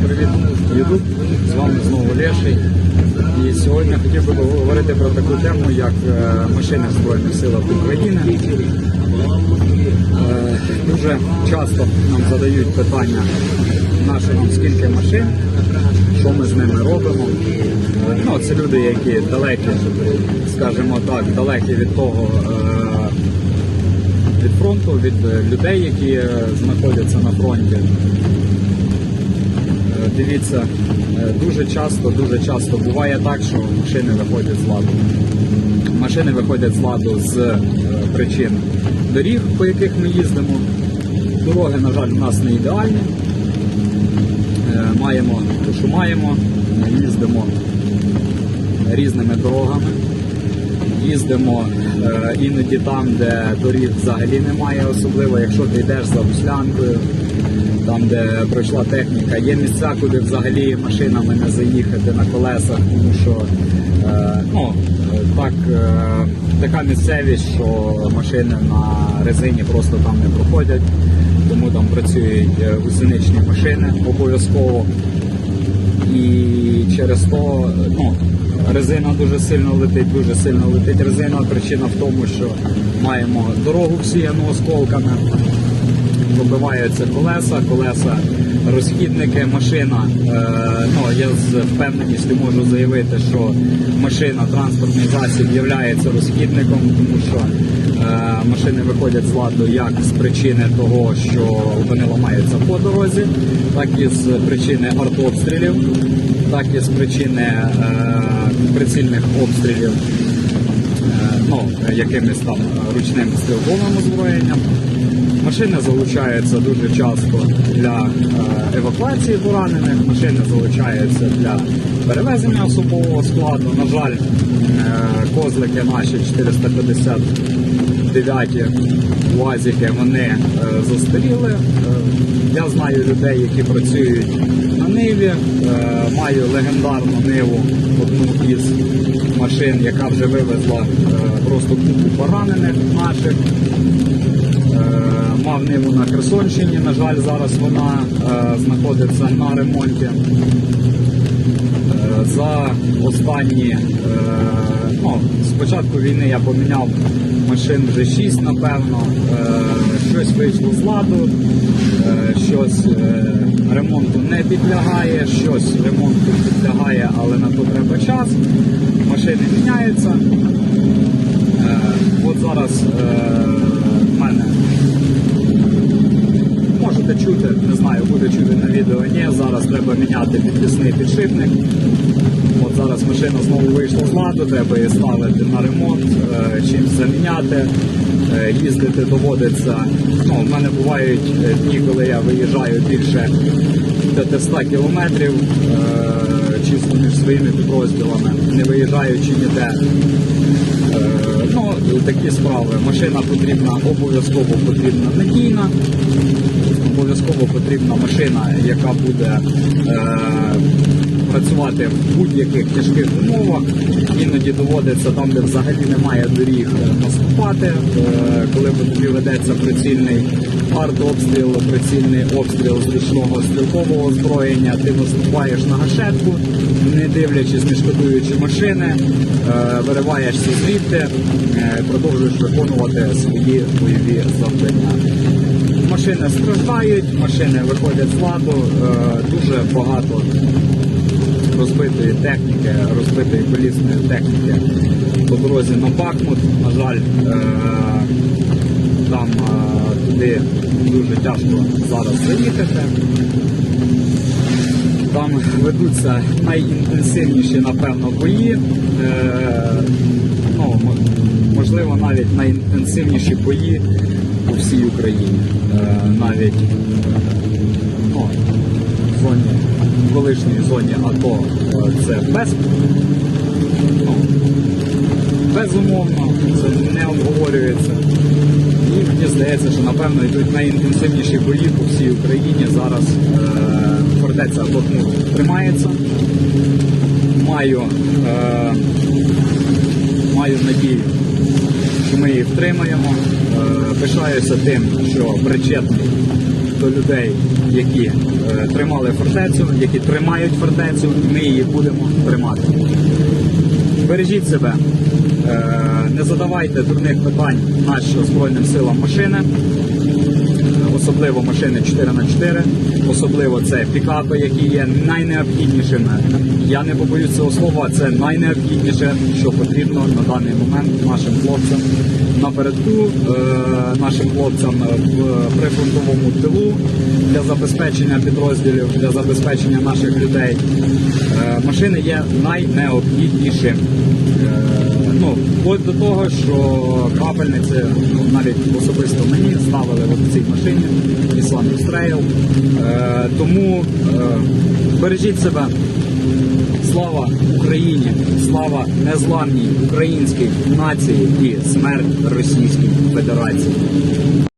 Привіт, Ютуб. З вами знову Леший. І сьогодні хотів би поговорити про таку тему, як е, машини Збройних силах України. Е, Дуже часто нам задають питання, наше нам скільки машин, що ми з ними робимо. Ну, це люди, які далекі, скажімо так, далекі від того. е, Від фронту, від людей, які знаходяться на фронті. Дивіться, е, дуже часто, дуже часто буває так, що машини виходять з ладу. Машини виходять з ладу з е, причин доріг, по яких ми їздимо. Дороги, на жаль, у нас не ідеальні. Е, Маємо те, що маємо, їздимо різними дорогами. Їздимо іноді там, де доріг взагалі немає, особливо якщо ти йдеш за гуслянкою, там, де пройшла техніка. Є місця, куди взагалі машинами не заїхати на колесах, тому що е, ну, так, е, така місцевість, що машини на резині просто там не проходять, тому там працюють е, гусеничні машини обов'язково. І через то ну, резина дуже сильно летить, дуже сильно летить резина. Причина в тому, що маємо дорогу всіяну осколками, пробиваються колеса, колеса розхідники, машина. Е, ну, я з впевненістю можу заявити, що машина, транспортний засіб є розхідником, тому що е, машини виходять з ладу як з причини того, що вони ламаються по дорозі, так і з причини артобстрілів, так і з причини е, прицільних обстрілів ну, якимось там ручним стрілковим озброєнням. Машини залучаються дуже часто для е, евакуації поранених, машини залучаються для перевезення особового складу. На жаль, е, козлики наші 459 УАЗики, вони е, застаріли. Я знаю людей, які працюють на Ниві. Маю легендарну Ниву, одну із машин, яка вже вивезла просто купу поранених наших. Мав ниву на Херсонщині. На жаль, зараз вона е, знаходиться на ремонті. Е, За останні е, ну, з війни я поміняв машин вже 6, напевно. Щось вийшло з ладу, щось ремонту не підлягає, щось ремонту підлягає, але на то треба час. Машини міняються. От зараз в мене можете чути, не знаю, буде чути на відео. Ні, зараз треба міняти підвісний підшипник. От зараз машина знову вийшла з ладу, треба її ставити на ремонт, е, чимось заміняти. Е, Їздити доводиться. Ну, в мене бувають е, дні, коли я виїжджаю більше 500 кілометрів чисто між своїми підрозділами, не виїжджаючи ніде. Ну, такі справи. Машина потрібна, обов'язково потрібна надійна, обов'язково потрібна машина, яка буде е, працювати в будь-яких тяжких умовах. Іноді доводиться там, де взагалі немає доріг, е, наступати. Е, коли тобі ведеться прицільний артобстріл, прицільний обстріл з ручного стрілкового озброєння, ти наступаєш на гашетку, не дивлячись, не шкодуючи машини, е, вириваєшся звідти, е, продовжуєш виконувати свої бойові завдання. Машини страждають, машини виходять з ладу, е, дуже багато розбитої техніки, розбитої колісної техніки по дорозі на Бахмут. На жаль, е, там е, туди дуже тяжко зараз заїхати. Там ведуться найінтенсивніші, напевно, бої. Ну, можливо, навіть найінтенсивніші бої у всій Україні. Е, навіть ну, в зоні, колишній зоні АТО е, це без, ну, безумовно, це не обговорюється. І мені здається, що напевно йдуть найінтенсивніші бої по всій Україні. Зараз е, фортеця Бахмут тримається. Маю, е, маю надію, що ми її втримаємо. Пишаюся тим, що причетний до людей, які е, тримали фортецю, які тримають фортецю. Ми її будемо тримати. Бережіть себе, е, не задавайте дурних питань нашим Збройним силам машини, особливо машини 4х4, особливо це пікапи, які є найнеобхіднішими. Я не побоюсь цього слова, це найнеобхідніше, що потрібно на даний момент нашим хлопцям напередку, е, нашим хлопцям в прифронтовому тилу для забезпечення підрозділів, для забезпечення наших людей. Е, Машини є найнеобхіднішим. Е, Ну, вплоть до того, що крапельниці ну, навіть особисто мені ставили в цій машині Islamic Trail. Е, тому е, бережіть себе. Слава Україні! Слава незламній українській нації і смерть Російській Федерації!